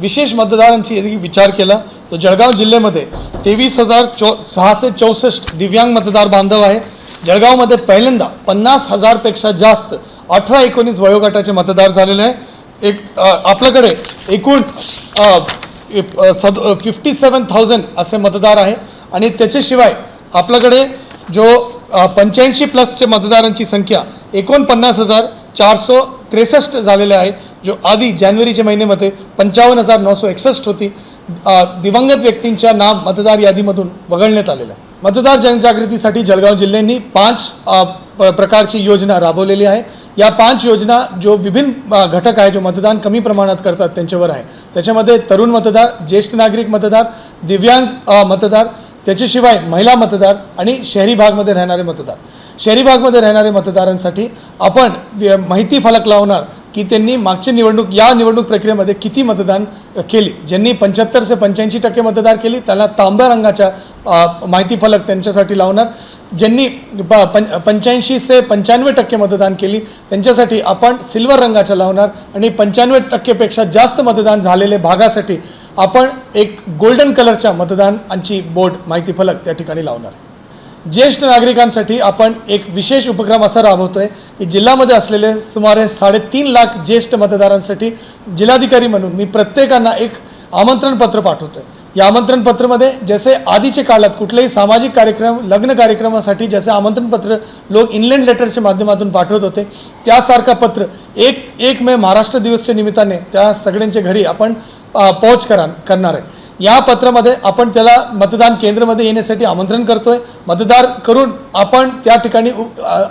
विशेष मतदारांची यदि विचार केला. तर जळगाव जिल्ह्यामध्ये तेवीस हजार चौ सहाशे चौसष्ट दिव्यांग मतदार बांधव आहे. जळगावमध्ये पहिल्यांदा पन्नास हजारपेक्षा जास्त अठरा एकोणीस वयोगटाचे मतदार झालेले आहे. एक आपल्याकडे एकूण सद फिफ्टी सेवन थाउजंड असे मतदार आहे. आणि त्याच्याशिवाय आपल्याकडे जो पंच्याऐंशी प्लसचे मतदारांची संख्या एकोणपन्नास हजार चारसो त्रेसष्ट झालेले आहे जो आधी जानेवारीच्या महिन्यामध्ये पंचावन्न हजार नऊशे एकसष्ट होती. दिवंगत व्यक्तींच्या नाम मतदार यादीमधून वगळण्यात आलेलं आहे. मतदार जनजागृतीसाठी जळगाव जिल्ह्यांनी पाच प- प्रकारची योजना राबवलेली आहे. या पाच योजना जो विभिन्न घटक आहे जो मतदान कमी प्रमाणात करतात त्यांच्यावर आहे. त्याच्यामध्ये तरुण मतदार ज्येष्ठ नागरिक मतदार दिव्यांग मतदार त्याच्याशिवाय महिला मतदार आणि शहरी भागमध्ये राहणारे मतदार. शहरी भागमध्ये राहणारे मतदारांसाठी आपण व्य- माहिती फलक लावणार की त्यांनी मागच्या निवडणूक या निवडणूक प्रक्रियेमध्ये किती मतदान केली? ज्यांनी पंच्याहत्तर ते पंच्याऐंशी टक्के मतदार केली त्याला तांब्या रंगाच्या माहितीफलक माहिती फलक त्यांच्यासाठी लावणार. ज्यांनी प पं पंच्याऐंशी ते पंच्याण्णव टक्के मतदान केली त्यांच्यासाठी आपण सिल्वर रंगाच्या लावणार आणि पंच्याण्णव टक्केपेक्षा जास्त मतदान झालेले भागासाठी आपण एक गोल्डन कलरच्या मतदानांची बोर्ड माहिती फलक त्या ठिकाणी लावणार आहे. ज्येष्ठ नागरिकांसाठी आपण एक विशेष उपक्रम असा राबवतोय की जिल्ह्यामध्ये असलेले सुमारे साडेतीन लाख ज्येष्ठ मतदारांसाठी जिल्हाधिकारी म्हणून मी प्रत्येकांना एक आमंत्रण पत्र पाठवतोय. या आमंत्रणपत्रामध्ये जसे आधीचे काळात कुठलेही सामाजिक कार्यक्रम लग्न कार्यक्रमासाठी जसे आमंत्रण पत्र लोक इनलँड लेटरच्या माध्यमातून पाठवत होते त्यासारखं पत्र एक एक मे महाराष्ट्र दिवसच्या निमित्ताने त्या सगळ्यांच्या घरी आपण पोहोच करा करणार आहे. या पत्रामध्ये आपण त्याला मतदान केंद्रामध्ये येण्यासाठी आमंत्रण करतोय. मतदार करून आपण त्या ठिकाणी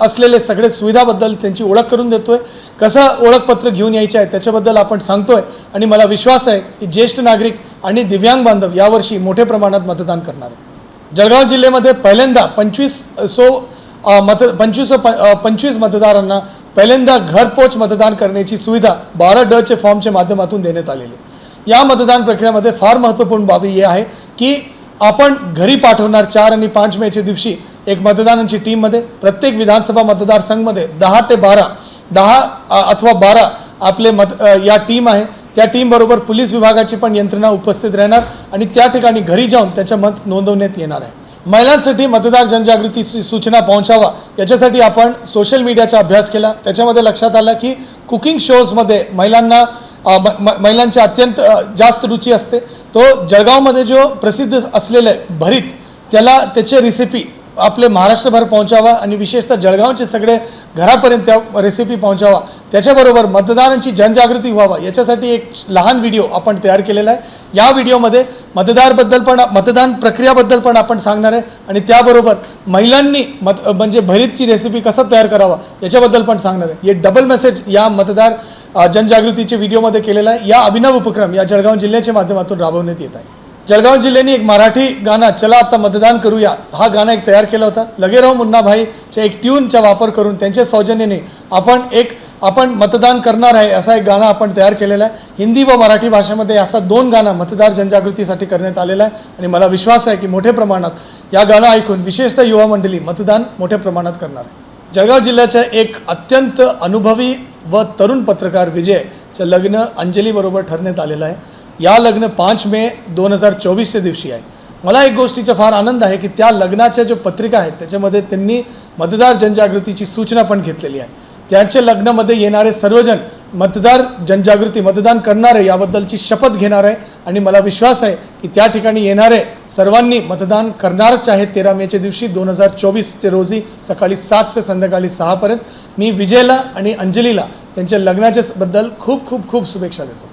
असलेले सगळे सुविधाबद्दल त्यांची ओळख करून देतोय. कसं ओळखपत्र घेऊन यायचे आहे त्याच्याबद्दल आपण सांगतोय. आणि मला विश्वास आहे की ज्येष्ठ नागरिक आणि दिव्यांग बांधव यावर्षी मोठ्या प्रमाणात मतदान करणार आहे जळगाव जिल्ह्यामध्ये पहिल्यांदा पंचवीस सो मत पंचवीस प पंचवीस मतदारांना पहिल्यांदा घरपोच मतदान करण्याची सुविधा बारा डचे फॉर्मच्या माध्यमातून देण्यात आलेली या मतदान प्रक्रियेमध्ये फार महत्त्वपूर्ण बाबी ही आहे की आपण घरी पाठवणार चार आणि पाच मेच्या दिवशी एक मतदानांची टीममध्ये प्रत्येक विधानसभा मतदारसंघमध्ये दहा ते बारा दहा अथवा बारा आपले मत या टीम आहे. त्या टीमबरोबर पोलीस विभागाची पण यंत्रणा उपस्थित राहणार आणि त्या ठिकाणी घरी जाऊन त्याचं मत नोंदवण्यात येणार आहे. महिलांसाठी मतदार जनजागृती सूचना पोहोचावा याच्यासाठी आपण सोशल मीडियाचा अभ्यास केला. त्याच्यामध्ये लक्षात आलं की कुकिंग शोजमध्ये महिलांना महिलांची अत्यंत जास्त रुची असते. तो जळगावमध्ये जो प्रसिद्ध असलेलं भरीत त्याला त्याची रेसिपी आपले महाराष्ट्रभर पोहोचावा आणि विशेषतः जळगावचे सगळे घरापर्यंत त्या रेसिपी पोहोचावा. त्याच्याबरोबर मतदारांची जनजागृती व्हावा. याच्यासाठी एक लहान व्हिडिओ आपण तयार केलेला आहे. या व्हिडिओमध्ये मतदारबद्दल पण मतदान प्रक्रियाबद्दल पण आपण सांगणार आहे. आणि त्याबरोबर महिलांनी मत म्हणजे भरीतची रेसिपी कसा तयार करावा याच्याबद्दल पण सांगणार आहे. हे डबल मेसेज या मतदार जनजागृतीचे व्हिडिओमध्ये केलेला आहे. या अभिनव उपक्रम या जळगाव जिल्ह्याच्या माध्यमातून राबवण्यात येत आहे. जळगाव जिल्ह्याने एक मराठी गाणं चला आता मतदान करूया हा गाणं एक तयार केला होता. लगेराव मुन्नाभाईच्या एक ट्यूनचा वापर करून त्यांच्या सौजन्याने आपण एक आपण मतदान करणार आहे असा एक गाणं आपण तयार केलेला आहे. हिंदी व मराठी भाषेमध्ये असा दोन गाणं मतदार जनजागृतीसाठी करण्यात आलेला आहे. आणि मला विश्वास आहे की मोठ्या प्रमाणात या गाणं ऐकून विशेषतः युवा मंडळी मतदान मोठ्या प्रमाणात करणार आहे. जळगाव जिल्ह्याच्या एक अत्यंत अनुभवी व तरुण पत्रकार विजयचं लग्न अंजलीबरोबर ठरण्यात आलेलं आहे. या लग्न पाच मे दोन हजार चोवीसच्या दिवशी आहे. मला एक गोष्टीचा फार आनंद आहे की त्या लग्नाच्या ज्या पत्रिका आहेत त्याच्यामध्ये त्यांनी मतदार जनजागृतीची सूचना पण घेतलेली आहे. त्यांच्या लग्नामध्ये येणारे सर्वजण मतदार जनजागृती मतदान करणारे याबद्दलची शपथ घेणार आहे आणि मला विश्वास आहे की त्या ठिकाणी येणारे सर्वांनी मतदान करणारच आहे तेरा मेच्या दिवशी दोन हजार चोवीसचे रोजी सकाळी सात ते संध्याकाळी सहापर्यंत मी विजयला आणि अंजलीला त्यांच्या लग्नाच्याबद्दल खूप खूप खूप शुभेच्छा देतो.